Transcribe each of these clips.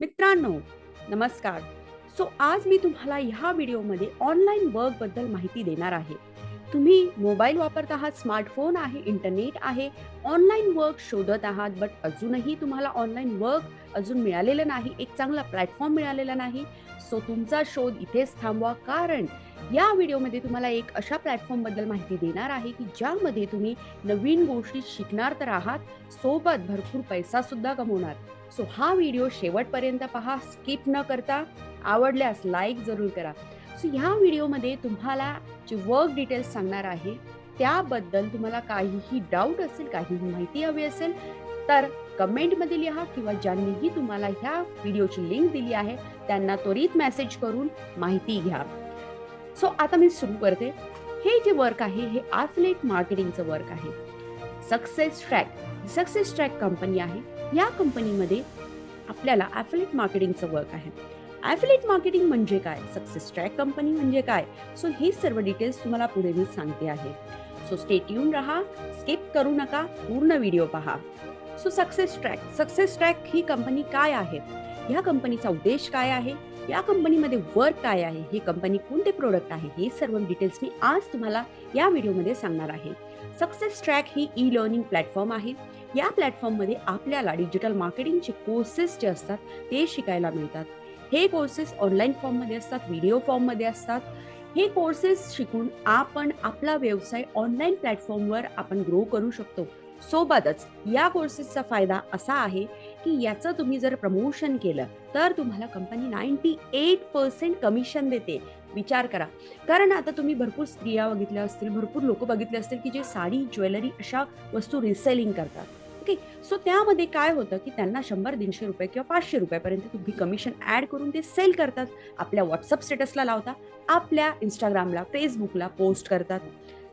मित्रांनो नमस्कार. सो आज मी तुम्हाला ह्या व्हिडिओमध्ये ऑनलाईन वर्कबद्दल माहिती देणार आहे. तुम्ही मोबाईल वापरत आहात स्मार्टफोन आहे इंटरनेट आहे ऑनलाईन वर्क शोधत आहात बट अजूनही तुम्हाला ऑनलाईन वर्क अजून मिळालेलं नाही एक चांगला प्लॅटफॉर्म मिळालेला नाही. सो तुमचा शोध इथेच थांबवा कारण या व्हिडिओमध्ये तुम्हाला एक अशा प्लॅटफॉर्मबद्दल माहिती देणार आहे की ज्यामध्ये तुम्ही नवीन गोष्टी शिकणार तर आहात सोबत भरपूर पैसा सुद्धा कमवणार. सो हा व्हिडिओ शेवटपर्यंत पहा स्किप न करता आवडल्यास लाईक जरूर करा. सो ह्या व्हिडिओमध्ये तुम्हाला जे वर्क डिटेल्स सांगणार आहे त्याबद्दल तुम्हाला काहीही डाऊट असेल काहीही माहिती हवी असेल तर कमेंटमध्ये लिहा किंवा ज्यांनीही तुम्हाला ह्या व्हिडिओची लिंक दिली आहे त्यांना त्वरित मेसेज करून माहिती घ्या. सो आता मी सुरू करते. हे जे वर्क आहे हे ॲफलेट मार्केटिंगचं वर्क आहे. Success track success track company आहे. या कंपनीमध्ये आपल्याला ॲफिलेट मार्केटिंगचं वर्क आहे. ॲफिलेट मार्केटिंग म्हणजे काय? सक्सेस ट्रॅक कंपनी म्हणजे काय? सो हे सर्व डिटेल्स तुम्हाला पुढे मी सांगते आहे. सो स्टेट येऊन राहा स्किप करू नका पूर्ण व्हिडिओ पहा. So success track success track ही कंपनी काय आहे? या कंपनीचा उद्देश काय आहे? या कंपनीमध्ये वर्क काय आहे? ही कंपनी कोणते प्रोडक्ट आहे? हे सर्व डिटेल्स मी आज तुम्हाला या व्हिडिओमध्ये सांगणार आहे. सक्सेस ट्रॅक ही ई लर्निंग प्लॅटफॉर्म आहे. या प्लॅटफॉर्ममध्ये आपल्याला डिजिटल मार्केटिंगचे कोर्सेस जे असतात ते शिकायला मिळतात. हे कोर्सेस ऑनलाईन फॉर्ममध्ये असतात व्हिडिओ फॉर्ममध्ये असतात. हे कोर्सेस शिकून आपण आपला व्यवसाय ऑनलाईन प्लॅटफॉर्मवर आपण ग्रो करू शकतो. सोबतच या कोर्सेसचा फायदा असा आहे की याचं तुम्ही जर प्रमोशन केलं तर तुम्हाला company ninety eight percent commission देते. विचार करा. कारण आता तुम्ही भरपूर स्त्रिया बघितल्या असतील भरपूर लोक बघितले असतील की जे साडी ज्वेलरी अशा वस्तू रिसेलिंग करतात. ओके सो त्यामध्ये काय होतं की त्यांना शंभर दीडशे रुपये किंवा पाचशे रुपयापर्यंत तुम्ही कमिशन ॲड करून ते सेल करतात. आपल्या व्हॉट्सअप स्टेटसला लावता. आपल्या इंस्टाग्रामला फेसबुकला पोस्ट करतात.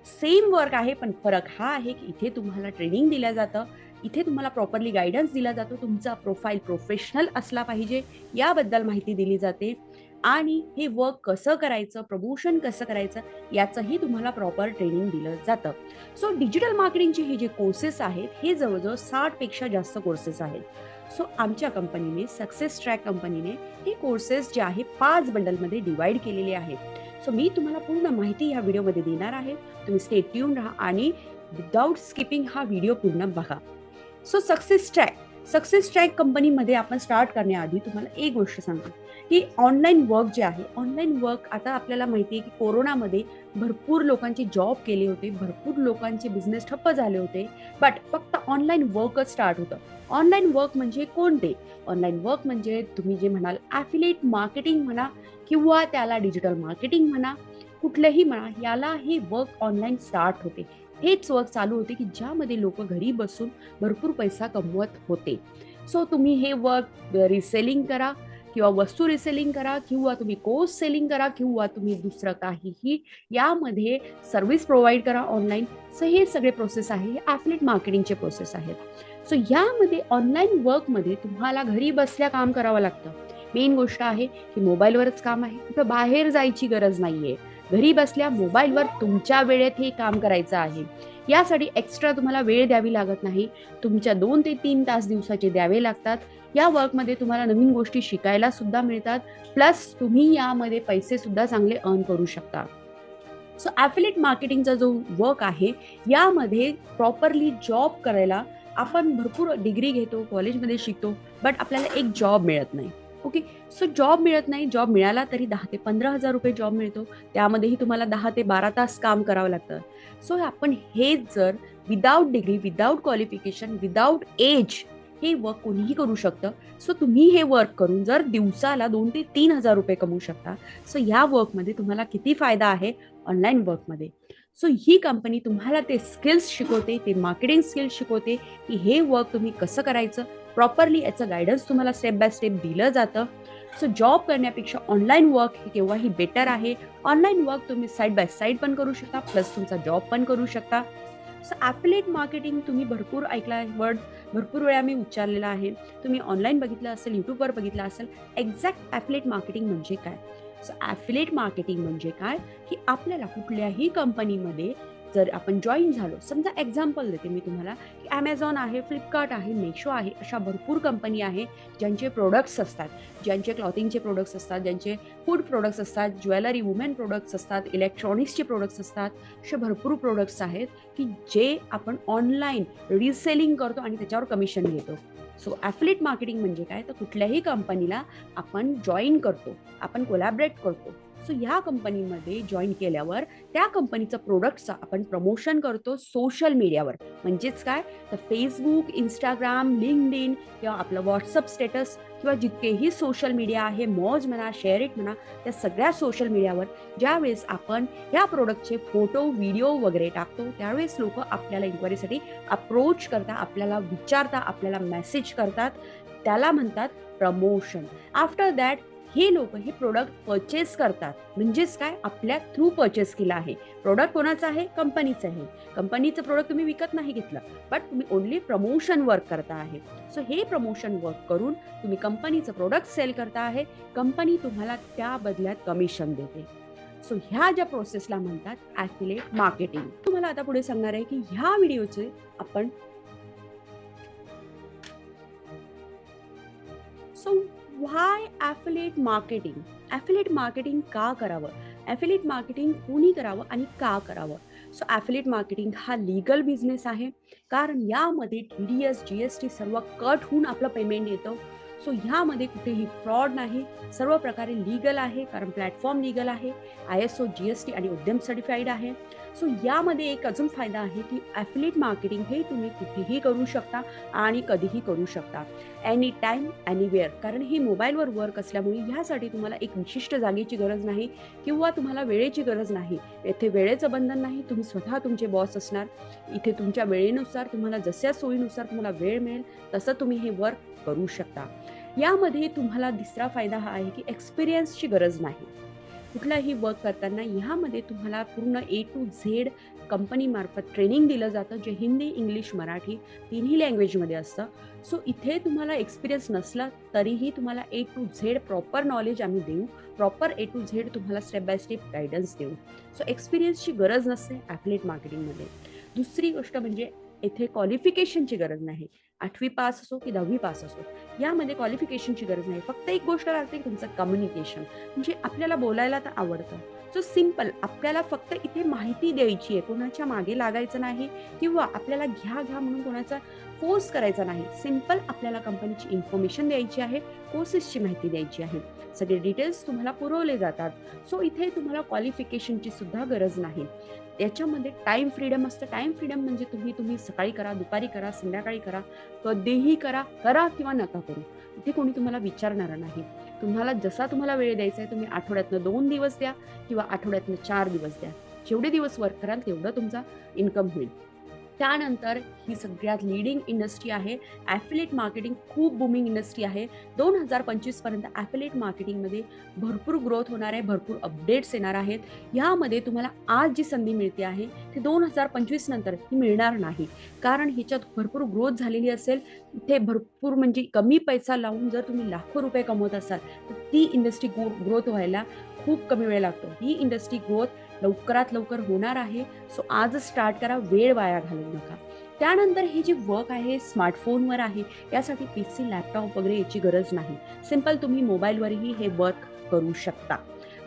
सेम वर्क आहे पण फरक हा आहे की इथे तुम्हाला ट्रेनिंग दिलं जातं. इथे तुम्हाला प्रॉपरली गायडन्स दिला जातो. तुमचा प्रोफाईल प्रोफेशनल असला पाहिजे. याबद्दल माहिती दिली जाते. आणि हे वर्क कसं करायचं प्रमोशन कसं करायचं याचंही तुम्हाला प्रॉपर ट्रेनिंग दिलं जातं. सो डिजिटल मार्केटिंगचे हे जे कोर्सेस आहेत हे जवळजवळ साठपेक्षा जास्त कोर्सेस आहेत. सो आमच्या कंपनीने सक्सेस ट्रॅक कंपनीने हे कोर्सेस जे आहे पाच बंडलमध्ये डिवाईड केलेले आहेत. सो मी तुम्हाला पूर्ण माहिती ह्या व्हिडिओमध्ये देणार आहे. तुम्ही स्टेट ट्यून राहा आणि विदाऊट स्किपिंग हा व्हिडिओ पूर्ण बघा. So success track success track कंपनीमध्ये आपण स्टार्ट करण्याआधी तुम्हाला एक गोष्ट सांगतो की ऑनलाईन वर्क जे आहे ऑनलाईन वर्क आता आपल्याला माहिती आहे की कोरोनामध्ये भरपूर लोकांचे जॉब केले होते भरपूर लोकांचे बिझनेस ठप्प झाले होते बट फक्त ऑनलाईन वर्कच स्टार्ट होतं. ऑनलाईन वर्क म्हणजे कोणते? ऑनलाईन वर्क म्हणजे तुम्ही जे म्हणाल ॲफिलेट मार्केटिंग म्हणा किंवा त्याला डिजिटल मार्केटिंग म्हणा कुठलंही म्हणा याला हे वर्क ऑनलाईन स्टार्ट होते. हेच वर्क चालू होते की ज्यामध्ये लोक घरी बसून भरपूर पैसा कमवत होते. सो तुम्ही हे वर्क रिसेलिंग करा किंवा वस्तू रिसेलिंग करा किंवा तुम्ही कोर्स सेलिंग करा किंवा तुम्ही दुसरं काहीही यामध्ये सर्व्हिस प्रोव्हाइड करा ऑनलाईन सो हे सगळे प्रोसेस आहे हे ॲफलेट मार्केटिंगचे प्रोसेस आहेत. सो यामध्ये ऑनलाईन वर्कमध्ये तुम्हाला घरी बसल्या काम करावं लागतं. मेन गोष्ट आहे की मोबाईलवरच काम आहे. कुठं बाहेर जायची गरज नाही आहे घरी बसल्या मोबाईलवर तुमच्या वेळेत हे काम करायचं आहे. यासाठी एक्स्ट्रा तुम्हाला वेळ द्यावी लागत नाही. तुमच्या दोन ते तीन तास दिवसाचे द्यावे लागतात. या वर्कमध्ये तुम्हाला नवीन गोष्टी शिकायला सुद्धा मिळतात. प्लस तुम्ही यामध्ये पैसे सुद्धा चांगले अर्न करू शकता. सो ॲफिलेट मार्केटिंगचा जो वर्क आहे यामध्ये प्रॉपरली जॉब करायला आपण भरपूर डिग्री घेतो कॉलेजमध्ये शिकतो बट आपल्याला एक जॉब मिळत नाही. ओके सो जॉब मिळत नाही जॉब मिळाला तरी दहा ते पंधरा हजार रुपये जॉब मिळतो. त्यामध्येही तुम्हाला दहा ते बारा तास काम करावं लागतं. सो आपण हे जर without degree without qualification without age हे वर्क कोणीही करू शकतं. सो तुम्ही हे वर्क करून जर दिवसाला दोन ते तीन हजार रुपये कमवू शकता. सो या वर्कमध्ये तुम्हाला किती फायदा आहे? ऑनलाईन वर्कमध्ये सो ही कंपनी तुम्हाला ते स्किल्स शिकवते ते मार्केटिंग स्किल्स शिकवते की हे वर्क तुम्ही कसं करायचं? प्रॉपरली याचं गायडन्स तुम्हाला स्टेप बाय स्टेप दिलं जातं. सो जॉब करण्यापेक्षा ऑनलाईन वर्क हे केव्हाही बेटर आहे. ऑनलाईन वर्क तुम्ही साईड बाय साईड पण करू शकता प्लस तुमचा जॉब पण करू शकता. सो ॲफिलेट मार्केटिंग तुम्ही भरपूर ऐकला वर्ड भरपूर वेळा मी उच्चारलेला आहे. तुम्ही ऑनलाईन बघितलं असेल यूट्यूबवर बघितलं असेल एक्झॅक्ट ॲफिलेट मार्केटिंग म्हणजे काय? सो ॲफिलेट मार्केटिंग म्हणजे काय? की आपल्याला कुठल्याही कंपनीमध्ये जर आपण जॉईन झालो समजा एक्झाम्पल देते मी तुम्हाला की ॲमेझॉन आहे फ्लिपकार्ट आहे मेशो आहे अशा भरपूर कंपनी आहे ज्यांचे प्रोडक्ट्स असतात. ज्यांचे क्लॉथिंगचे प्रोडक्ट्स असतात ज्यांचे फूड प्रोडक्ट्स असतात ज्वेलरी वुमेन प्रोडक्ट्स असतात इलेक्ट्रॉनिक्सचे प्रोडक्ट्स असतात असे भरपूर प्रोडक्ट्स आहेत की जे आपण ऑनलाईन रिसेलिंग करतो आणि त्याच्यावर कमिशन घेतो. सो ॲफिलेट मार्केटिंग म्हणजे काय? तर कुठल्याही कंपनीला आपण जॉईन करतो आपण कोलॅबरेट करतो. सो ह्या कंपनीमध्ये जॉईन केल्यावर त्या कंपनीचं प्रोडक्टचं आपण प्रमोशन करतो सोशल मीडियावर म्हणजेच काय? तर फेसबुक इंस्टाग्राम लिंकड इन किंवा आपलं व्हॉट्सअप स्टेटस किंवा जितकेही सोशल मीडिया आहे मॉज म्हणा शेअर इट म्हणा त्या सगळ्या सोशल मीडियावर ज्यावेळेस आपण ह्या प्रोडक्टचे फोटो व्हिडिओ वगैरे टाकतो त्यावेळेस लोक आपल्याला इन्क्वायरीसाठी अप्रोच करतात आपल्याला विचारतात आपल्याला मेसेज करतात. त्याला म्हणतात प्रमोशन आफ्टर दॅट हे लोक हे प्रोडक्ट परचेस करतात. म्हणजेच काय? आपल्या थ्रू परचेस केलं आहे. प्रोडक्ट कोणाचं आहे? कंपनीचं आहे. कंपनीचं प्रोडक्ट तुम्ही विकत नाही घेतलं बट तुम्ही ओनली प्रमोशन वर्क करता आहे. सो हे प्रमोशन वर्क करून तुम्ही कंपनीचं प्रोडक्ट सेल करता आहे. कंपनी तुम्हाला त्या बदल्यात कमिशन देते. सो ह्या ज्या प्रोसेसला म्हणतात ॲफिलेट मार्केटिंग तुम्हाला आता पुढे सांगणार आहे की ह्या व्हिडिओचे आपण so why affiliate marketing affiliate marketing का करावं? ॲफिलेट मार्केटिंग कोणी करावं आणि का करावं? सो ॲफिलेट मार्केटिंग हा लिगल बिझनेस आहे. कारण यामध्ये T D S G S T सर्व कट होऊन आपलं पेमेंट येतं. सो ह्यामध्ये कुठेही फ्रॉड नाही. सर्व प्रकारे लीगल आहे. कारण प्लॅटफॉर्म लीगल आहे. I S O G S T आणि उद्यम सर्टिफाईड आहे. सो यामध्ये एक अजून फायदा आहे की ॲफिलेट मार्केटिंग हे तुम्ही कुठेही करू शकता आणि कधीही करू शकता. एनी टाईम एनिवेअर कारण हे मोबाईलवर वर्क असल्यामुळे ह्यासाठी तुम्हाला एक विशिष्ट जागेची गरज नाही किंवा तुम्हाला वेळेची गरज नाही. येथे वेळेचं बंधन नाही तुम्ही स्वतः तुमचे बॉस असणार. इथे तुमच्या वेळेनुसार तुम्हाला जशा सोयीनुसार तुम्हाला वेळ मिळेल तसं तुम्ही हे वर्क करू शकता. यामध्ये तुम्हाला दुसरा फायदा हा आहे की एक्सपिरियन्सची गरज नाही. कुठलाही वर्क करताना ह्यामध्ये तुम्हाला पूर्ण ए टू झेड कंपनीमार्फत ट्रेनिंग दिलं जातं जे हिंदी इंग्लिश मराठी तिन्ही लँग्वेजमध्ये असतं. सो इथे तुम्हाला एक्सपिरियन्स नसला तरीही तुम्हाला A to Z proper knowledge आम्ही देऊ. प्रॉपर ए टू झेड तुम्हाला स्टेप बाय स्टेप गायडन्स देऊ. सो एक्सपिरियन्सची गरज नसते ॲथलेट मार्केटिंगमध्ये दुसरी गोष्ट म्हणजे येथे क्वालिफिकेशनची गरज नाही. आठवी पास असो की दहावी पास असो यामध्ये क्वालिफिकेशनची गरज नाही. फक्त एक गोष्ट लागते तुमचं कम्युनिकेशन म्हणजे आपल्याला बोलायला तर आवडतं. सो सिंपल आपल्याला फक्त इथे माहिती द्यायची आहे. कोणाच्या मागे लागायचं नाही किंवा आपल्याला घ्या घ्या म्हणून कोणाचा कोर्स करायचा नाही. सिंपल आपल्याला कंपनीची इन्फॉर्मेशन द्यायची आहे कोर्सेसची माहिती द्यायची आहे. सगळे डिटेल्स तुम्हाला पुरवले जातात. सो इथे तुम्हाला क्वालिफिकेशनची सुद्धा गरज नाही. याच्यामध्ये टाईम फ्रीडम असतं. टाईम फ्रीडम म्हणजे तुम्ही तुम्ही सकाळी करा दुपारी करा संध्याकाळी करा कधीही करा करा किंवा नका करू. इथे कोणी तुम्हाला विचारणार नाही. तुम्हाला जसा तुम्हाला वेळ द्यायचा आहे तुम्ही आठवड्यातनं दोन दिवस द्या किंवा आठवड्यातनं चार दिवस द्या. जेवढे दिवस वर्क कराल तेवढं तुमचा इन्कम होईल. त्यानंतर ही सगळ्यात लिडिंग इंडस्ट्री आहे. ॲफिलेट मार्केटिंग खूप बुमिंग इंडस्ट्री आहे. दोन हजार पंचवीसपर्यंत ॲफिलेट मार्केटिंगमध्ये भरपूर ग्रोथ होणार आहे भरपूर अपडेट्स येणार आहेत. ह्यामध्ये तुम्हाला आज जी संधी मिळते आहे ती दोन हजार पंचवीस नंतर ही मिळणार नाही. कारण ह्याच्यात भरपूर ग्रोथ झालेली असेल. इथे भरपूर म्हणजे कमी पैसा लावून जर तुम्ही लाखो रुपये कमवत असाल तर ती इंडस्ट्री ग्रो ग्रोथ व्हायला खूप कमी वेळ लागतो. ही इंडस्ट्री ग्रोथ लवकरात लवकर होणार आहे. सो आजच स्टार्ट करा वेळ वाया घालवू नका. त्यानंतर हे जे वर्क आहे स्मार्टफोनवर आहे यासाठी पी सी लॅपटॉप वगैरे याची गरज नाही. सिंपल तुम्ही मोबाईलवरही हे वर्क करू शकता.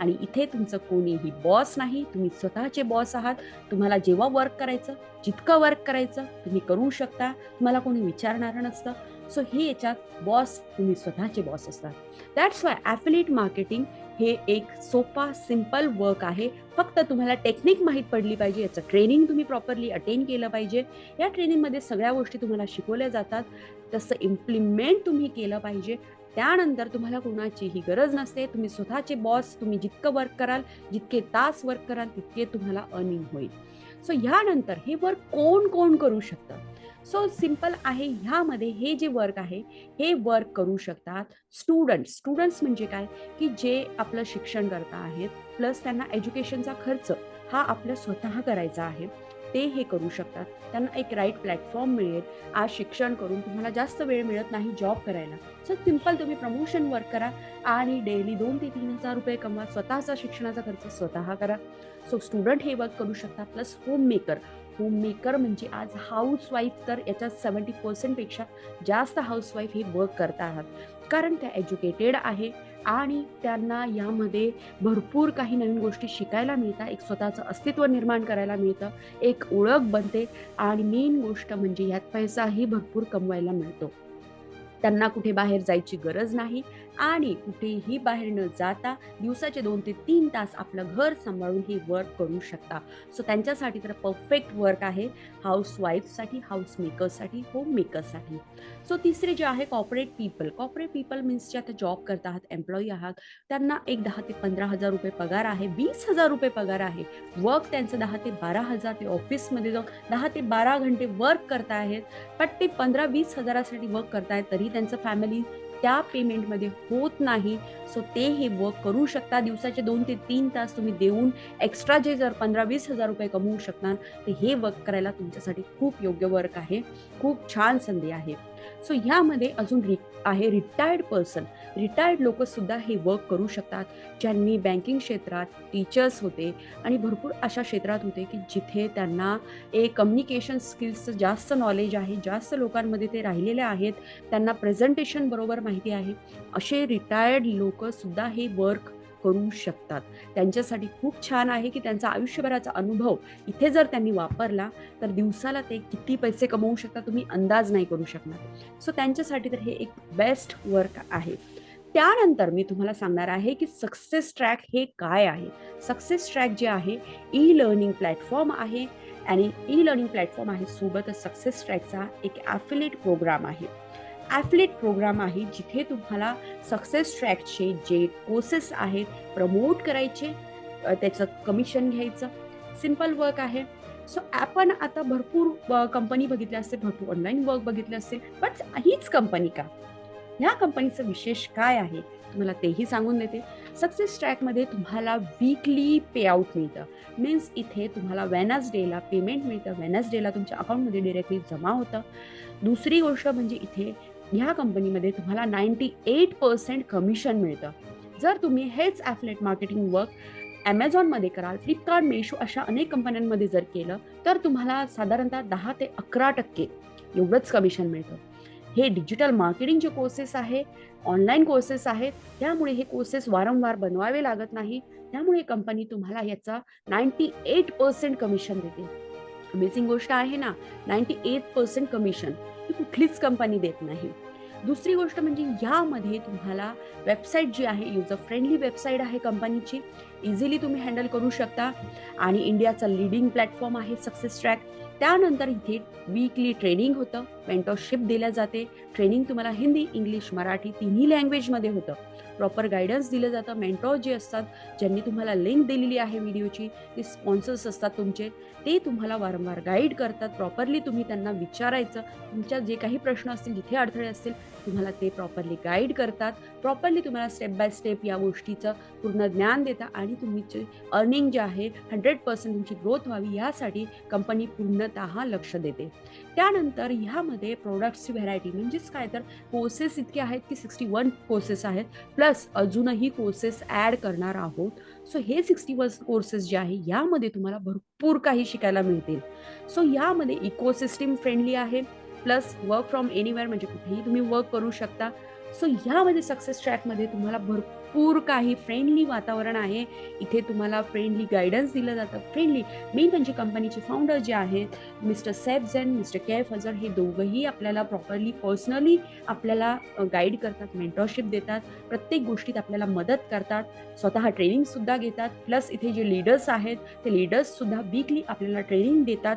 आणि इथे तुमचं कोणीही बॉस नाही तुम्ही स्वतःचे बॉस आहात. तुम्हाला जेव्हा वर्क करायचं जितकं वर्क करायचं तुम्ही करू शकता. तुम्हाला कोणी विचारणारं नसतं. सो हे याच्यात बॉस तुम्ही स्वतःचे बॉस असतात. दॅट्स वाय ॲफिलेट मार्केटिंग हे एक सोपा सिंपल वर्क आहे. फक्त तुम्हाला टेक्निक माहीत पडली पाहिजे याचं ट्रेनिंग तुम्ही प्रॉपरली अटेंड केलं पाहिजे. या ट्रेनिंगमध्ये सगळ्या गोष्टी तुम्हाला शिकवल्या जातात. तसं इम्प्लिमेंट तुम्ही केलं पाहिजे. त्यानंतर तुम्हाला कोणाचीही गरज नसते. तुम्ही स्वतःचे बॉस तुम्ही जितकं वर्क कराल जितके तास वर्क कराल तितके तुम्हाला अर्निंग होईल. सो ह्यानंतर हे वर्क कोण कोण करू शकतं? सो सिंपल आहे. ह्यामध्ये हे जे वर्क आहे हे वर्क करू शकतात स्टुडंट्स स्टुडंट्स म्हणजे काय? की जे आपलं शिक्षण करता आहेत प्लस त्यांना एज्युकेशनचा खर्च हा आपल्या स्वतः करायचा आहे. ते हे करू शकतात. त्यांना एक राईट प्लॅटफॉर्म मिळेल. आज शिक्षण करून तुम्हाला जास्त वेळ मिळत नाही जॉब करायला. सो सिंपल तुम्ही प्रमोशन वर्क करा आणि डेली दोन ते तीन हजार रुपये कमवा. स्वतःचा शिक्षणाचा खर्च स्वतः करा. सो स्टुडंट हे वर्क करू शकता plus home maker home maker म्हणजे आज हाऊसवाईफ तर याच्यात सेवन्टी पर्सेंटपेक्षा जास्त हाऊसवाईफ हे वर्क करत आहात. कारण त्या एज्युकेटेड आहे आणि त्यांना यामध्ये भरपूर काही नवीन गोष्टी शिकायला मिळतात. एक स्वतःचं अस्तित्व निर्माण करायला मिळतं. एक ओळख बनते आणि मेन गोष्ट म्हणजे यात पैसाही भरपूर कमवायला मिळतो. त्यांना कुठे बाहेर जायची गरज नाही. आणि कुठेही बाहेर न जाता दिवसाचे दोन ते तीन तास आपलं घर सांभाळून हे वर्क करू शकता. सो त्यांच्यासाठी तर परफेक्ट वर्क आहे. हाऊस वाईफसाठी हाऊस मेकर्ससाठी होम मेकर्ससाठी सो तिसरे जे आहे corporate people corporate people means जे आता जॉब करत आहात एम्प्लॉई आहात त्यांना एक दहा ते पंधरा हजार रुपये पगार आहे वीस हजार रुपये पगार आहे. वर्क त्यांचं दहा ते बारा हजार ते ऑफिसमध्ये जाऊन दहा ते बारा घंटे वर्क करत आहेत पण ते पंधरा वीस हजारासाठी वर्क करतायत तरी त्यांचं फॅमिली त्या पेमेंटमध्ये होत नाही. सो ते हे वर्क करू शकता. दिवसाचे दोन ते तीन तास तुम्ही देऊन एक्स्ट्रा जे जर पंधरा वीस हजार रुपये कमवू शकणार तर हे वर्क करायला तुमच्यासाठी खूप योग्य वर्क आहे. खूप छान संधी आहे. सो ह्यामध्ये अजून रि आहे रिटायर्ड पर्सन रिटायर्ड लोकसुद्धा हे वर्क करू शकतात. ज्यांनी बँकिंग क्षेत्रात टीचर्स होते आणि भरपूर अशा क्षेत्रात होते की जिथे त्यांना एक कम्युनिकेशन स्किल्सचं जास्त नॉलेज आहे जास्त लोकांमध्ये ते राहिलेले आहेत त्यांना प्रेझेंटेशन बरोबर माहिती आहे. असे रिटायर्ड लोकंसुद्धा हे वर्क करू शकतात. त्यांच्यासाठी खूप छान आहे की त्यांचा आयुष्यभराचा अनुभव इथे जर त्यांनी वापरला तर दिवसाला ते किती पैसे कमवू शकतात तुम्ही अंदाज नाही करू शकणार. सो त्यांच्यासाठी तर हे एक बेस्ट वर्क आहे. त्यानंतर मी तुम्हाला सांगणार आहे की सक्सेस ट्रॅक हे काय आहे? सक्सेस ट्रॅक जे आहे ई लर्निंग प्लॅटफॉर्म आहे. आणि ई लर्निंग प्लॅटफॉर्म आहे सोबतच सक्सेस ट्रॅकचा एक ॲफिलेट प्रोग्राम आहे. ॲफलेट प्रोग्राम आहे जिथे तुम्हाला सक्सेस ट्रॅकचे जे कोर्सेस आहेत प्रमोट करायचे त्याचं कमिशन घ्यायचं. सिंपल वर्क आहे. सो आपण आता भरपूर कंपनी बघितल्या असतील भरपूर ऑनलाईन वर्क बघितले असतील बट हीच कंपनी का? ह्या कंपनीचं विशेष काय आहे? तुम्हाला तेही सांगून देते. सक्सेस ट्रॅकमध्ये तुम्हाला वीकली पे आउट मिळतं. मीन्स इथे तुम्हाला वेनसडेला पेमेंट मिळतं. वेनसडेला तुमच्या अकाउंटमध्ये डिरेक्टली जमा होतं. दुसरी गोष्ट म्हणजे इथे ह्या कंपनीमध्ये तुम्हाला नाईन्टी एट पर्सेंट कमिशन मिळतं. जर तुम्ही हेच ॲफलेट मार्केटिंग वर्क ॲमेझॉनमध्ये कराल फ्लिपकार्ट मेशो अशा अनेक कंपन्यांमध्ये जर केलं तर तुम्हाला साधारणतः दहा ते अकरा टक्के एवढंच कमिशन मिळतं. हे डिजिटल मार्केटिंगचे कोर्सेस आहे ऑनलाईन कोर्सेस आहेत त्यामुळे हे कोर्सेस वारंवार बनवावे लागत नाही. त्यामुळे कंपनी तुम्हाला याचा नाईन्टी एट पर्सेंट कमिशन देते. अमेझिंग गोष्ट आहे ना नाईन्टी एट पर्सेंट कमिशन. ही कुठलीच कंपनी देत नाही. दुसरी गोष्ट म्हणजे यामध्ये तुम्हाला वेबसाईट जी आहे युजर फ्रेंडली वेबसाईट आहे कंपनीची इझिली तुम्ही हँडल करू शकता. आणि इंडियाचा लिडिंग प्लॅटफॉर्म आहे सक्सेस ट्रॅक त्यानंतर इथे वीकली ट्रेनिंग होतं. मेंटरशिप दिल्या जाते. ट्रेनिंग तुम्हाला हिंदी इंग्लिश मराठी तिन्ही लँग्वेजमध्ये होतं. प्रॉपर गायडन्स दिलं जातं. मेंटॉर जे असतात ज्यांनी तुम्हाला लिंक दिलेली आहे व्हिडिओची ते स्पॉन्सर्स असतात तुमचे. ते तुम्हाला वारंवार गाईड करतात. प्रॉपरली तुम्ही त्यांना विचारायचं. तुमच्या जे काही प्रश्न असतील जिथे अडथळे असतील तुम्हाला ते प्रॉपरली गाईड करतात. प्रॉपरली तुम्हाला स्टेप बाय स्टेप या गोष्टीचं पूर्ण ज्ञान देतात. आणि तुमचे अर्निंग जे आहे हंड्रेड पर्सेंट तुमची ग्रोथ व्हावी यासाठी कंपनी पूर्ण पूर्णतः लक्ष देते. त्यानंतर ह्यामध्ये प्रोडक्ट्सची व्हरायटी म्हणजेच काय? तर कोर्सेस इतके आहेत की सिक्स्टी वन कोर्सेस आहेत. प्लस अजूनही कोर्सेस ॲड करणार आहोत. सो हे सिक्स्टी वन कोर्सेस जे आहे यामध्ये तुम्हाला भरपूर काही शिकायला मिळतील. सो यामध्ये इकोसिस्टीम फ्रेंडली आहे. प्लस वर्क फ्रॉम एनिवेअर म्हणजे कुठेही तुम्ही वर्क करू शकता. सो ह्यामध्ये सक्सेस ट्रॅकमध्ये तुम्हाला भरपूर काही फ्रेंडली वातावरण आहे. इथे तुम्हाला फ्रेंडली गायडन्स दिलं जातं. फ्रेंडली मेन म्हणजे कंपनीचे फाउंडर जे आहेत मिस्टर सॅफ झेन मिस्टर केफ हजर हे दोघंही आपल्याला प्रॉपरली पर्सनली आपल्याला गाईड करतात मेंटरशिप देतात. प्रत्येक गोष्टीत आपल्याला मदत करतात. स्वतः ट्रेनिंगसुद्धा घेतात. प्लस इथे जे लीडर्स आहेत ते लीडर्ससुद्धा वीकली आपल्याला ट्रेनिंग देतात.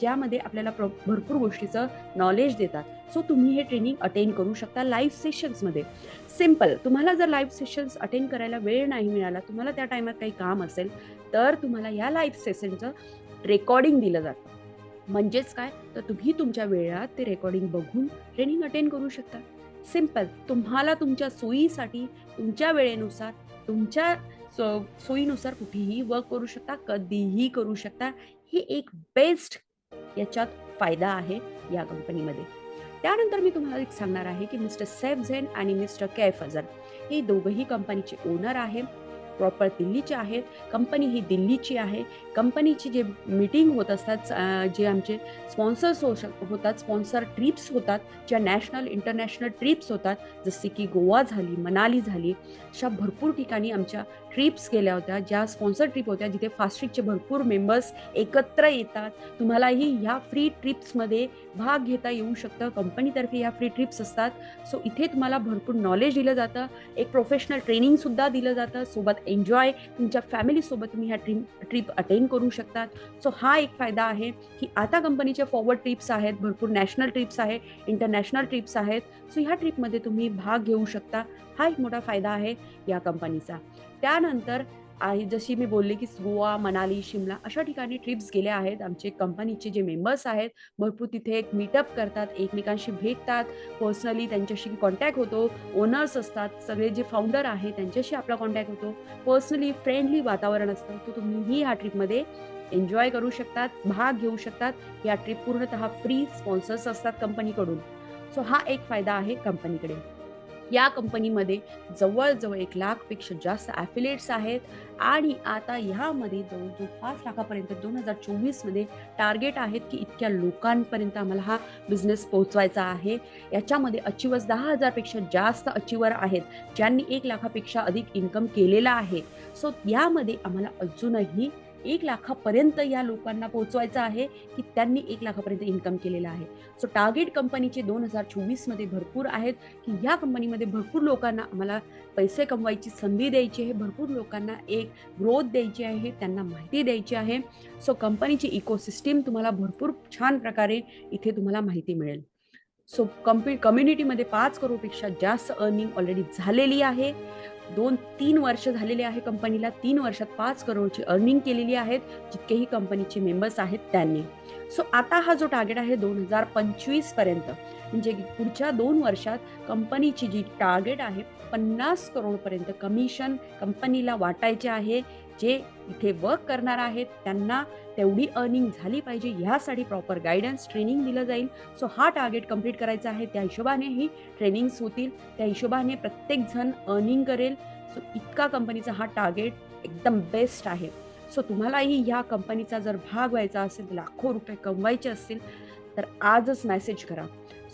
ज्यामध्ये आपल्याला प्र भरपूर गोष्टीचं नॉलेज देतात. सो तुम्ही हे ट्रेनिंग अटेंड करू शकता लाईव्ह सेशन्समध्ये सिंपल तुम्हाला जर लाईव्ह सेशन्स अटेंड करायला वेळ नाही मिळाला तुम्हाला त्या टायमात काही काम असेल तर तुम्हाला या लाईव्ह सेशनचं रेकॉर्डिंग दिलं जातं. म्हणजेच काय? तर तुम्ही तुमच्या वेळात ते रेकॉर्डिंग बघून ट्रेनिंग अटेंड करू शकता. सिंपल तुम्हाला तुमच्या सोयीसाठी तुमच्या वेळेनुसार तुमच्या सो सोयीनुसार कुठेही वर्क करू शकता कधीही करू शकता. हे एक बेस्ट याच्यात फायदा आहे या कंपनीमध्ये त्यानंतर मी तुम्हाला एक सांगणार आहे की मिस्टर सेफ झेन आणि मिस्टर कैफ अझर हे दोघंही कंपनीचे ओनर आहे प्रॉपर दिल्लीचे आहेत. कंपनी ही दिल्लीची आहे. कंपनीची जे मीटिंग होत असतात जे आमचे स्पॉन्सर्स हो शक होतात स्पॉन्सर ट्रिप्स होतात ज्या नॅशनल इंटरनॅशनल ट्रिप्स होतात जसे की गोवा झाली मनाली झाली अशा भरपूर ठिकाणी आमच्या ट्रिप्स गेल्या होत्या ज्या स्पॉन्सर ट्रिप होत्या जिथे फास्ट्रिकचे भरपूर मेंबर्स एकत्र येतात. तुम्हालाही ह्या फ्री ट्रिप्समध्ये भाग घेता येऊ शकतं. कंपनीतर्फे ह्या फ्री ट्रिप्स असतात. सो इथे तुम्हाला भरपूर नॉलेज दिलं जातं. एक प्रोफेशनल ट्रेनिंगसुद्धा दिलं जातं. सोबत एन्जॉय तुमच्या फॅमिलीसोबत तुम्ही ह्या ट्रिप ट्रिप अटेंड करू शकतात. सो हा एक फायदा आहे की आता कंपनीच्या फॉरवर्ड ट्रिप्स आहेत भरपूर नॅशनल ट्रिप्स आहेत इंटरनॅशनल ट्रिप्स आहेत. सो ह्या ट्रिपमध्ये तुम्ही भाग घेऊ शकता. हा एक मोठा फायदा आहे या कंपनीचा त्यानंतर आहे जशी मी बोलले की गोवा मनाली शिमला अशा ठिकाणी ट्रिप्स गेल्या आहेत. आमचे कंपनीचे जे मेंबर्स आहेत भरपूर तिथे एक मीटअप करतात एकमेकांशी भेटतात. पर्सनली त्यांच्याशी कॉन्टॅक्ट होतो. ओनर्स असतात. सगळे जे फाउंडर आहेत त्यांच्याशी आपला कॉन्टॅक्ट होतो. पर्सनली फ्रेंडली वातावरण असतं. तो तुम्हीही ह्या ट्रिपमध्ये एन्जॉय करू शकतात भाग घेऊ शकतात. या ट्रिप पूर्णतः फ्री स्पॉन्सर्स असतात कंपनीकडून सो हा एक फायदा आहे कंपनीकडे या कंपनीमध्ये जवळजवळ एक लाखपेक्षा जास्त ॲफिलेट्स आहेत. आणि आता ह्यामध्ये जवळजवळ पाच लाखापर्यंत दोन हजार चोवीसमध्ये टार्गेट आहेत की इतक्या लोकांपर्यंत आम्हाला हा बिझनेस पोहोचवायचा आहे. याच्यामध्ये अचिवर्स दहा हजारपेक्षा जास्त अचिवर आहेत ज्यांनी एक लाखापेक्षा अधिक इन्कम केलेला आहे. सो यामध्ये आम्हाला अजूनही एक लाखापर्यंत या लोकांना पोहोचवायचं आहे की त्यांनी एक लाखापर्यंत इन्कम केलेला आहे. सो टार्गेट कंपनीचे दोन हजार चोवीसमध्ये भरपूर आहेत की या कंपनीमध्ये भरपूर लोकांना आम्हाला पैसे कमवायची संधी द्यायची आहे भरपूर लोकांना एक ग्रोथ द्यायची आहे त्यांना माहिती द्यायची आहे. सो कंपनीची इकोसिस्टीम तुम्हाला भरपूर छान प्रकारे इथे तुम्हाला माहिती मिळेल. सो कम्पी कम्युनिटीमध्ये पाच करोडपेक्षा जास्त अर्निंग ऑलरेडी झालेली आहे. दोन तीन वर्ष झालेले आहे कंपनीला. तीन वर्षात पाच करोडची अर्निंग केलेली आहेत. जितकेही कंपनीचे मेंबर्स आहेत त्यांनी. सो आता हा जो टार्गेट आहे दोन हजार पंचवीसपर्यंत म्हणजे पुढच्या दोन वर्षात कंपनीची जी टार्गेट आहे पन्नास करोडपर्यंत कमिशन कंपनीला वाटायचे आहे. जे इथे वर्क करणार आहेत त्यांना तेवढी अर्निंग झाली पाहिजे. ह्यासाठी प्रॉपर गायडन्स ट्रेनिंग दिलं जाईल. सो हा टार्गेट कंप्लीट करायचा आहे. त्या हिशोबाने ही ट्रेनिंग्स होतील. त्या हिशोबाने प्रत्येकजण अर्निंग करेल. सो इतका कंपनीचा हा टार्गेट एकदम बेस्ट आहे. सो तुम्हालाही ह्या कंपनीचा जर भाग व्हायचा असेल लाखो रुपये कमवायचे असतील तर आजच मेसेज करा.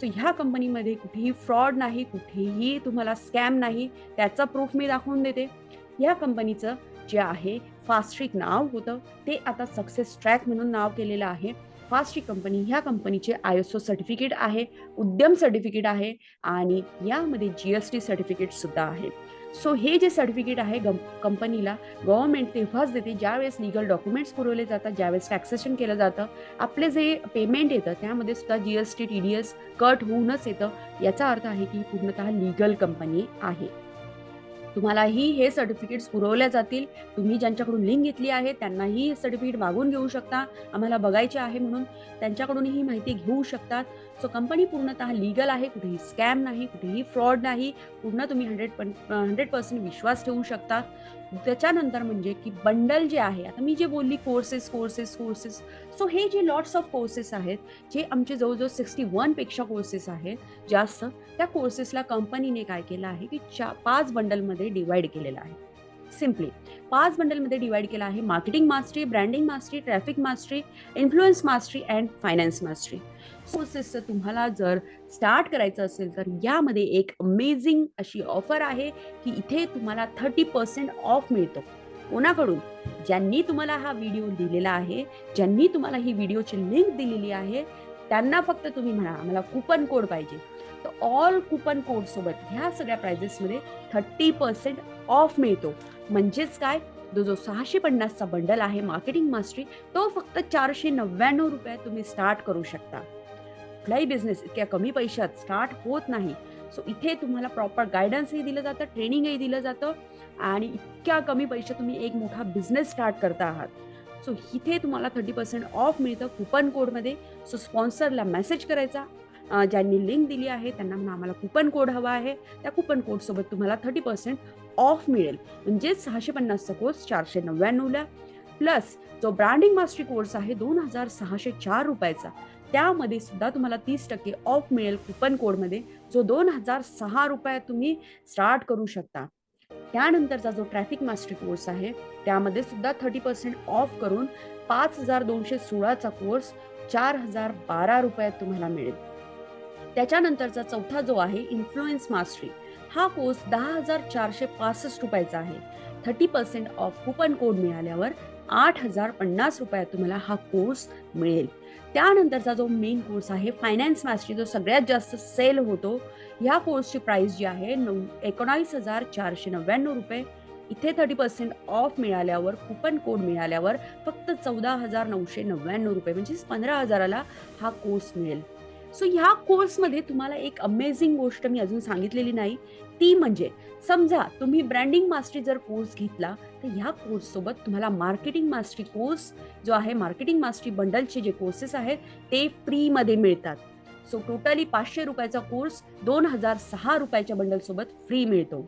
सो ह्या कंपनीमध्ये कुठेही फ्रॉड नाही कुठेही तुम्हाला स्कॅम नाही त्याचा प्रूफ मी दाखवून देते. ह्या कंपनीचं जे आहे फास्ट्रिक नाव होतं. ते आता सक्सेस ट्रॅक म्हणून नाव केलेलं आहे. फास्ट्रिक कंपनी ह्या कंपनीचे आय एस ओ सर्टिफिकेट आहे उद्यम सर्टिफिकेट आहे आणि यामध्ये जी एस टी सर्टिफिकेटसुद्धा आहे. सो हे जे सर्टिफिकेट आहे गम कंपनीला गव्हर्नमेंट तेव्हाच देते. ज्यावेळेस लिगल डॉक्युमेंट्स पुरवले जातात ज्यावेळेस टॅक्सेशन केलं जातं आपले जे पेमेंट येतं त्यामध्ये सुद्धा G S T T D S cut होऊनच येतं. याचा अर्थ आहे की पूर्णतः लिगल कंपनी आहे. तुम्हालाही हे सर्टिफिकेट्स पुरवल्या जातील. तुम्ही ज्यांच्याकडून लिंक घेतली आहे त्यांनाही हे सर्टिफिकेट मागून घेऊ शकता. आम्हाला बघायचे आहे म्हणून त्यांच्याकडूनही ही माहिती घेऊ शकतात. सो कंपनी पूर्णतः लिगल आहे कुठेही स्कॅम नाही कुठेही फ्रॉड नाही. पूर्ण तुम्ही हंड्रेड पण हंड्रेड पर्सेंट विश्वास ठेवू शकता. त्याच्यानंतर म्हणजे की बंडल जे आहे आता मी जे बोलली कोर्सेस कोर्सेस कोर्सेस सो हे जे लॉट्स ऑफ कोर्सेस आहेत जे आमचे जवळजवळ सिक्स्टी वनपेक्षा कोर्सेस आहेत जास्त त्या कोर्सेसला कंपनीने काय केलं आहे की चा पाच बंडलमध्ये डिवाइड केलेलं आहे. सिम्पली पाच बंडलमध्ये डिवाइड केलं आहे marketing mastery branding mastery traffic mastery influence mastery and finance mastery कोर्सेसचं तुम्हाला जर स्टार्ट करायचं असेल तर यामध्ये एक अमेझिंग अशी ऑफर आहे की इथे तुम्हाला थर्टी पर्सेंट ऑफ मिळतो. कोणाकडून? ज्यांनी तुम्हाला हा व्हिडिओ दिलेला आहे ज्यांनी तुम्हाला ही व्हिडिओची लिंक दिलेली आहे त्यांना फक्त तुम्ही म्हणा आम्हाला कुपन कोड पाहिजे. तर ऑल कुपन कोडसोबत ह्या सगळ्या प्राइजेसमध्ये थर्टी पर्सेंट ऑफ मिळतो. म्हणजेच काय? तो जो सहाशे पन्नासचा बंडल आहे मार्केटिंग मास्टरी तो फक्त चारशे नव्याण्णव रुपयात तुम्ही स्टार्ट करू शकता. कुठलाही बिझनेस इतक्या कमी पैशात स्टार्ट होत नाही. सो इथे तुम्हाला प्रॉपर गायडन्सही दिलं जातं ट्रेनिंगही दिलं जातं आणि इतक्या कमी पैशात तुम्ही एक मोठा बिझनेस स्टार्ट करता आहात. सो इथे तुम्हाला थर्टी पर्सेंट ऑफ मिळतं कुपन कोडमध्ये सो स्पॉन्सरला मेसेज करायचा. ज्यांनी लिंक दिली आहे त्यांना म्हणा आम्हाला कुपन कोड हवा आहे. त्या कुपन कोडसोबत तुम्हाला थर्टी पर्सेंट ऑफ मिळेल. म्हणजे सहाशे पन्नासचा कोर्स चारशे नव्याण्णवला प्लस जो ब्रँडिंग मास्टरी कोर्स आहे दोन हजार सहाशे चार रुपयाचा. त्यामध्ये सुद्धा तुम्हाला तीस टक्के ऑफ मिळेल कुपन कोडमध्ये जो दोन हजार सहा रुपयात तुम्ही स्टार्ट करू शकता. त्यानंतरचा जो ट्रॅफिक मास्टरी कोर्स आहे त्यामध्ये सुद्धा थर्टी पर्सेंट ऑफ करून पाच हजार दोनशे सोळाचा कोर्स चार हजार बारा रुपयात तुम्हाला मिळेल. त्याच्यानंतरचा चौथा जो आहे इन्फ्लुएन्स मास्टरी हा कोर्स दहा हजार चारशे पासष्ट रुपयाचा आहे. Thirty percent off coupon code मिळाल्यावर आठ हजार पन्नास रुपयात तुम्हाला हा कोर्स मिळेल. त्यानंतरचा जो मेन कोर्स आहे फायनान्स मास्टरी जो सगळ्यात जास्त सेल होतो ह्या कोर्सची प्राइस जी आहे नऊ एकोणावीस हजार चारशे नव्याण्णव रुपये. इथे थर्टी पर्सेंट ऑफ मिळाल्यावर कुपन कोड मिळाल्यावर फक्त चौदा हजार नऊशे नव्याण्णव रुपये म्हणजेच पंधरा हजाराला हा कोर्स मिळेल. सो ह्या कोर्समध्ये तुम्हाला एक अमेझिंग गोष्ट मी अजून सांगितलेली नाही. ती म्हणजे समजा तुम्ही ब्रँडिंग मास्टरी जर कोर्स घेतला तर ह्या कोर्ससोबत तुम्हाला मार्केटिंग मास्टरी कोर्स जो आहे मार्केटिंग मास्टरी बंडलचे जे कोर्सेस आहेत ते फ्रीमध्ये मिळतात. सो टोटली पाचशे रुपयाचा कोर्स दोन हजार सहा रुपयाच्या बंडलसोबत फ्री मिळतो.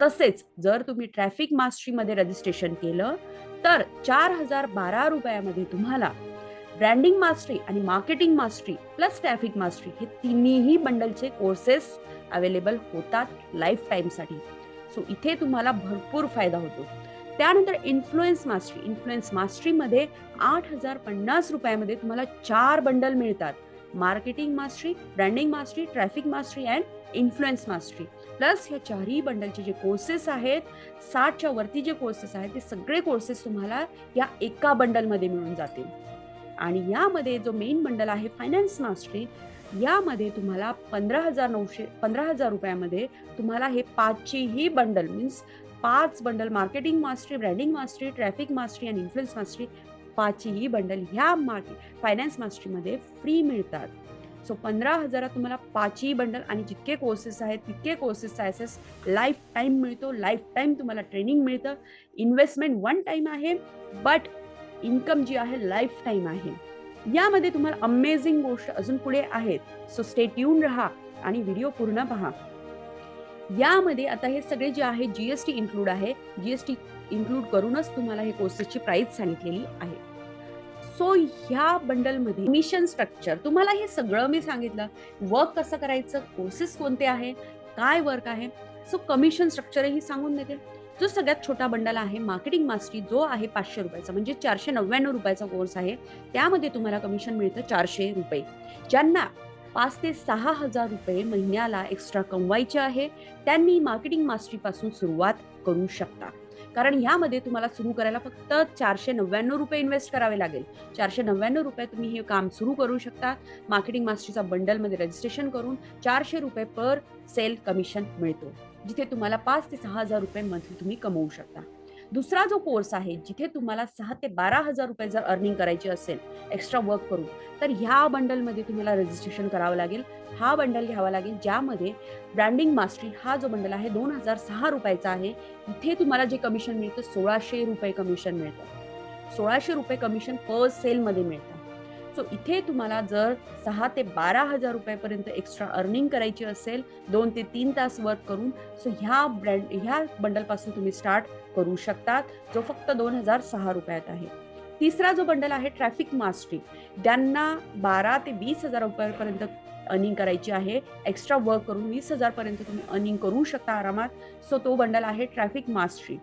तसेच जर तुम्ही ट्रॅफिक मास्टरीमध्ये रजिस्ट्रेशन केलं तर चार हजार बारा रुपयामध्ये तुम्हाला ब्रँडिंग मास्टरी आणि marketing mastery plus traffic mastery हे तिन्ही बंडलचे कोर्सेस अवेलेबल होतात लाईफ टाईमसाठी सो इथे तुम्हाला भरपूर फायदा होतो. त्यानंतर इन्फ्लुएन्स मास्टरी इन्फ्लुएन्स मास्टरीमध्ये आठ हजार पन्नास रुपयामध्ये तुम्हाला चार बंडल मिळतात. Marketing mastery branding mastery traffic mastery and influence mastery plus ह्या चारही बंडलचे जे कोर्सेस आहेत साठच्या वरती जे कोर्सेस आहेत ते सगळे कोर्सेस तुम्हाला या एका बंडलमध्ये मिळून जातील. आणि यामध्ये जो मेन बंडल आहे फायनान्स मास्टरी यामध्ये तुम्हाला पंधरा हजार नऊशे पंधरा हजार रुपयामध्ये तुम्हाला हे पाचचेही बंडल मीन्स पाच bundle marketing mastery branding mastery traffic mastery आणि इन्फ्लुएन्स मास्टरी पाचही बंडल ह्या मार्के फायनान्स मास्टरीमध्ये फ्री मिळतात. सो पंधरा हजारात तुम्हाला पाचही बंडल आणि जितके कोर्सेस आहेत तितके कोर्सेसचा ॲसेस लाईफ टाईम मिळतो. लाईफ टाईम तुम्हाला ट्रेनिंग मिळतं. इन्व्हेस्टमेंट वन टाईम आहे बट इन्कम जी आहे लाईफ टाईम आहे. यामध्ये तुम्हाला अमेझिंग गोष्ट अजून पुढे आहेत. सो स्टेट येऊन राहा आणि व्हिडिओ पूर्ण पहा. यामध्ये आता हे सगळे जे आहे जीएसटी इन्क्लूड आहे. जीएसटी इन्क्लूड करूनच तुम्हाला हे कोर्सेसची प्राइस सांगितलेली आहे. सो ह्या बंडलमध्ये मिशन स्ट्रक्चर तुम्हाला हे सगळं मी सांगितलं. वर्क कसं करायचं? कोर्सेस कोणते आहे? काय वर्क आहे? सो कमिशन स्ट्रक्चरही सांगून देते. जो सगळ्यात छोटा बंडल आहे मार्केटिंग मास्टरी जो आहे पाचशे रुपयाचा म्हणजे चारशे नव्याण्णव रुपयाचा कोर्स आहे त्यामध्ये तुम्हाला कमिशन मिळतं चारशे रुपये. ज्यांना पाच ते सहा हजार रुपये महिन्याला एक्स्ट्रा कमवायचे आहे त्यांनी मार्केटिंग मास्टरीपासून सुरुवात करू शकता. कारण ह्यामध्ये तुम्हाला सुरू करायला फक्त चारशे नव्याण्णव रुपये इन्व्हेस्ट करावे लागेल. चारशे नव्याण्णव रुपये तुम्ही हे काम सुरू करू शकता मार्केटिंग मास्टरीचा बंडलमध्ये रजिस्ट्रेशन करून चारशे रुपये पर सेल कमिशन मिळतो. जिथे तुम्हाला पाच ते सहा हजार रुपये मंथली तुम्ही कमवू शकता. दुसरा जो कोर्स आहे जिथे तुम्हाला सहा ते बारा हजार रुपये जर अर्निंग करायची असेल एक्स्ट्रा वर्क करून तर ह्या बंडलमध्ये तुम्हाला रजिस्ट्रेशन करावं लागेल. हा बंडल घ्यावा लागेल ज्यामध्ये ब्रँडिंग मास्टरी हा जो बंडल आहे दोन हजार सहा रुपयाचा आहे. इथे तुम्हाला जे कमिशन मिळतं सोळाशे रुपये कमिशन मिळतं. सोळाशे रुपये कमिशन पर सेलमध्ये मिळतं. सो इथे तुम्हाला जर सहा ते बारा हजार रुपयापर्यंत एक्स्ट्रा अर्निंग करायची असेल दोन ते तीन तास वर्क करून सो ह्या ब्रँड ह्या बंडलपासून तुम्ही स्टार्ट करू शकतात जो फक्त दोन हजार सहा रुपयात आहे. तिसरा जो बंडल आहे ट्रॅफिक मास्टरी ज्यांना बारा ते वीस हजार रुपयापर्यंत अर्निंग करायची आहे. एक्स्ट्रा वर्क करून वीस हजारपर्यंत तुम्ही अर्निंग करू शकता आरामात. सो तो बंडल आहे ट्रॅफिक मास्टरी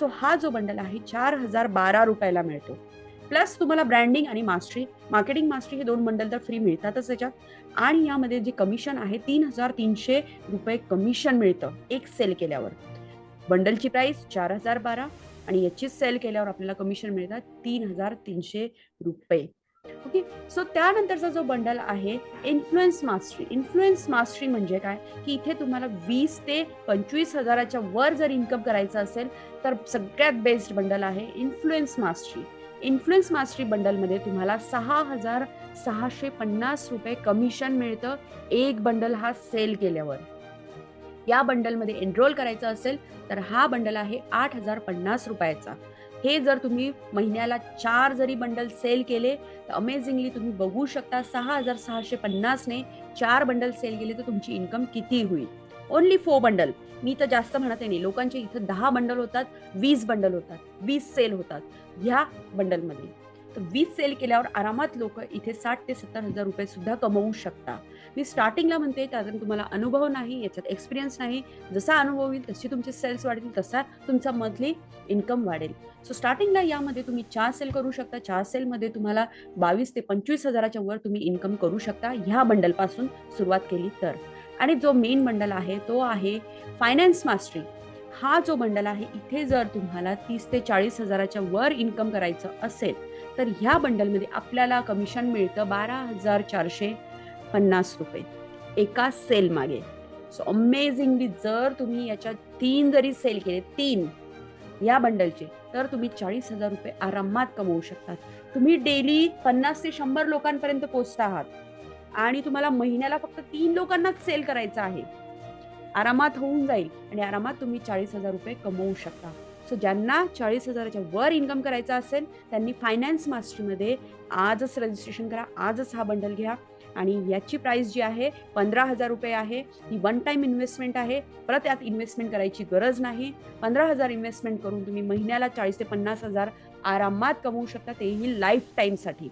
सो हा जो बंडल आहे चार हजार बारा रुपयाला मिळतो. प्लस तुम्हाला ब्रँडिंग आणि मास्टरी मार्केटिंग मास्टरी हे दोन बंडल तर फ्री मिळतातच त्याच्यात. आणि यामध्ये जे कमिशन आहे तीन हजार तीनशे रुपये कमिशन मिळतं एक सेल केल्यावर. बंडलची प्राईस चार हजार बारा आणि याची सेल केल्यावर आपल्याला कमिशन मिळतात तीन हजार तीनशे रुपये. ओके? सो त्यानंतरचा जो बंडल आहे इन्फ्लुएन्स मास्टरी. इन्फ्लुएन्स मास्टरी म्हणजे काय? की इथे तुम्हाला वीस ते पंचवीस हजाराच्या वर जर इन्कम करायचं असेल तर सगळ्यात बेस्ट बंडल आहे इन्फ्लुएन्स मास्टरी. इन्फ्लुएन्स मास्टरी बंडलमध्ये तुम्हाला सहा हजार सहाशे पन्नास रुपये कमिशन मिळतं एक बंडल हा सेल केल्यावर. या बंडलमध्ये एनरोल करायचं असेल तर हा बंडल आहे आठ हजार पन्नास रुपयाचा. हे जर तुम्ही महिन्याला चार जरी बंडल सेल केले तर अमेझिंगली तुम्ही बघू शकता सहा हजार सहाशे पन्नासने चार बंडल सेल केले तर तुमची इन्कम किती होईल? Only four bundle. मी तर जास्त म्हणते नाही लोकांचे इथं दहा बंडल होतात वीस बंडल होतात वीस सेल होतात. ह्या बंडलमध्ये. तर वीज सेल केल्यावर आरामात लोक इथे साठ ते सत्तर हजार रुपये सुद्धा कमवू शकता. मी स्टार्टिंगला म्हणते कारण तुम्हाला अनुभव नाही याच्यात एक्सपिरियन्स नाही. जसा अनुभव होईल तशी तुमचे सेल्स वाढतील तसा तुमचा मंथली इन्कम वाढेल. सो स्टार्टिंगला यामध्ये तुम्ही चार सेल करू शकता. चार सेलमध्ये तुम्हाला बावीस ते पंचवीस हजाराच्या वर तुम्ही इन्कम करू शकता. ह्या बंडलपासून सुरुवात केली तर. आणि जो मेन बंडल आहे तो आहे फायनान्स मास्टरी हा जो बंडल आहे इथे जर तुम्हाला तीस ते चाळीस हजाराच्या वर इन्कम करायचं असेल तर ह्या बंडलमध्ये आपल्याला कमिशन मिळतं बारा हजार चारशे पन्नास रुपये. एका सेल मागे. सो अमेझिंगली जर तुम्ही याच्यात तीन जरी सेल केले तीन या बंडलचे तर तुम्ही चाळीस हजार रुपये आरामात कमवू शकतात. तुम्ही डेली पन्नास ते शंभर लोकांपर्यंत पोचता आहात. आणि तुम्हाला महिन्याला फक्त तीन लोकांनाच सेल करायचं आहे. आरामात होऊन जाईल आणि आरामात तुम्ही चाळीस हजार रुपये कमवू शकता. सो ज्यांना चाळीस हजाराच्या वर इन्कम करायचं असेल त्यांनी फायनान्स मास्टरमध्ये आजच रजिस्ट्रेशन करा आजच हा बंडल घ्या. आणि याची प्राईस जी आहे पंधरा हजार रुपये आहे. ही वन टाईम इन्व्हेस्टमेंट आहे. परत यात इन्व्हेस्टमेंट करायची गरज नाही. पंधरा हजार इन्व्हेस्टमेंट करून तुम्ही महिन्याला चाळीस ते पन्नास हजार आरामात कमवू शकता. तेही लाईफ टाईमसाठी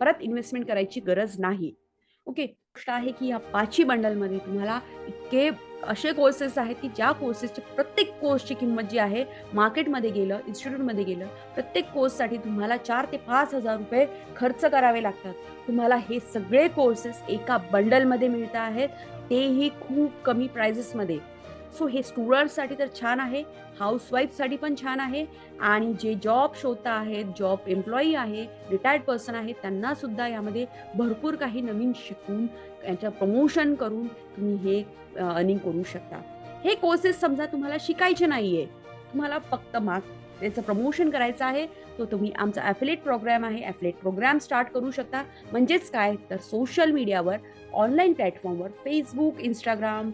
परत इन्व्हेस्टमेंट करायची गरज नाही. ओके गोष्ट आहे की या पाचही बंडलमध्ये तुम्हाला इतके असे कोर्सेस आहेत की ज्या कोर्सेसची प्रत्येक कोर्सची किंमत जी आहे मार्केटमध्ये गेलं इन्स्टिट्यूटमध्ये गेलं प्रत्येक कोर्ससाठी तुम्हाला चार ते पाच हजार रुपये खर्च करावे लागतात. तुम्हाला हे सगळे कोर्सेस एका बंडलमध्ये मिळत आहेत. तेही खूप कमी प्राइजेसमध्ये सो हे स्टुडंट्ससाठी तर छान आहे. हाऊसवाईफसाठी पण छान आहे. आणि जे जॉब शोधता आहेत जॉब एम्प्लॉई आहे रिटायर्ड पर्सन आहे त्यांना सुद्धा यामध्ये भरपूर काही नवीन शिकून याचं प्रमोशन करून तुम्ही हे अर्निंग करू शकता. हे कोर्सेस समजा तुम्हाला शिकायचे नाही आहे तुम्हाला फक्त मार्क त्यांचं प्रमोशन करायचं आहे. तो तुम्ही आमचा ॲफिलेट प्रोग्राम आहे. ॲफिलेट प्रोग्राम स्टार्ट करू शकता. म्हणजेच काय? तर सोशल मीडियावर ऑनलाईन प्लॅटफॉर्मवर फेसबुक इंस्टाग्राम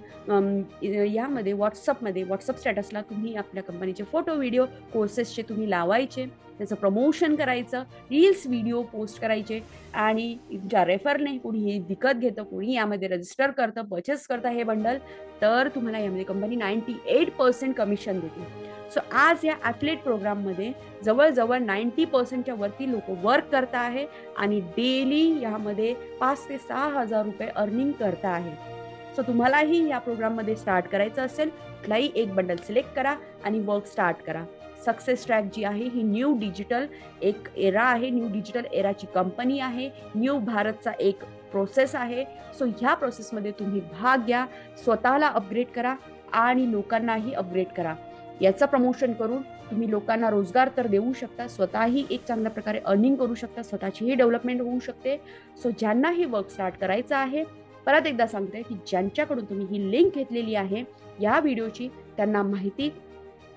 यामध्ये व्हॉट्सअपमध्ये व्हॉट्सअप स्टॅटसला तुम्ही आपल्या कंपनीचे फोटो व्हिडिओ कोर्सेसचे तुम्ही लावायचे. त्याचं प्रमोशन करायचं रील्स व्हिडिओ पोस्ट करायचे आणि ज्या रेफरने कोणी हे विकत घेतं कोणी यामध्ये रजिस्टर करतं परचेस करतं हे बंडल तर तुम्हाला यामध्ये company ninety eight percent commission देते सो आज या ॲथलेट प्रोग्राममध्ये जवळजवळ नाईन्टी पर्सेंटच्या वरती लोक वर्क करता आहे आणि डेली यामध्ये पाच ते सहा हजार रुपये अर्निंग करता आहे सो तुम्हालाही या प्रोग्राममध्ये स्टार्ट करायचं असेल कुठलाही एक बंडल सिलेक्ट करा आणि वर्क स्टार्ट करा. सक्सेस ट्रॅक जी आहे ही न्यू डिजिटल एक एरा आहे न्यू डिजिटल एराची कंपनी आहे न्यू भारतचा एक प्रोसेस आहे. सो ह्या प्रोसेसमध्ये तुम्ही भाग घ्या स्वतःला अपग्रेड करा आणि लोकांनाही अपग्रेड करा. याचं प्रमोशन करून तुम्ही लोकांना रोजगार तर देऊ शकता स्वतःही एक चांगल्या प्रकारे अर्निंग करू शकता स्वतःचीही डेव्हलपमेंट होऊ शकते. सो ज्यांनाही वर्क स्टार्ट करायचं आहे परत एकदा सांगते की ज्यांच्याकडून तुम्ही ही लिंक घेतलेली आहे या व्हिडिओची त्यांना माहिती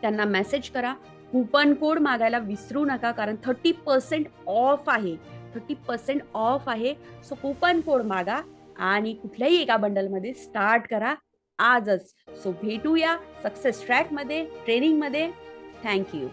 त्यांना मेसेज करा. कुपन कोड मागायला विसरू नका कारण थर्टी पर्सेंट ऑफ आहे. थर्टी पर्सेंट ऑफ आहे. सो कुपन कोड मागा आणि कुठल्याही एका बंडलमध्ये स्टार्ट करा आजच. सो भेटूया सक्सेस ट्रॅकमध्ये ट्रेनिंगमध्ये थँक्यू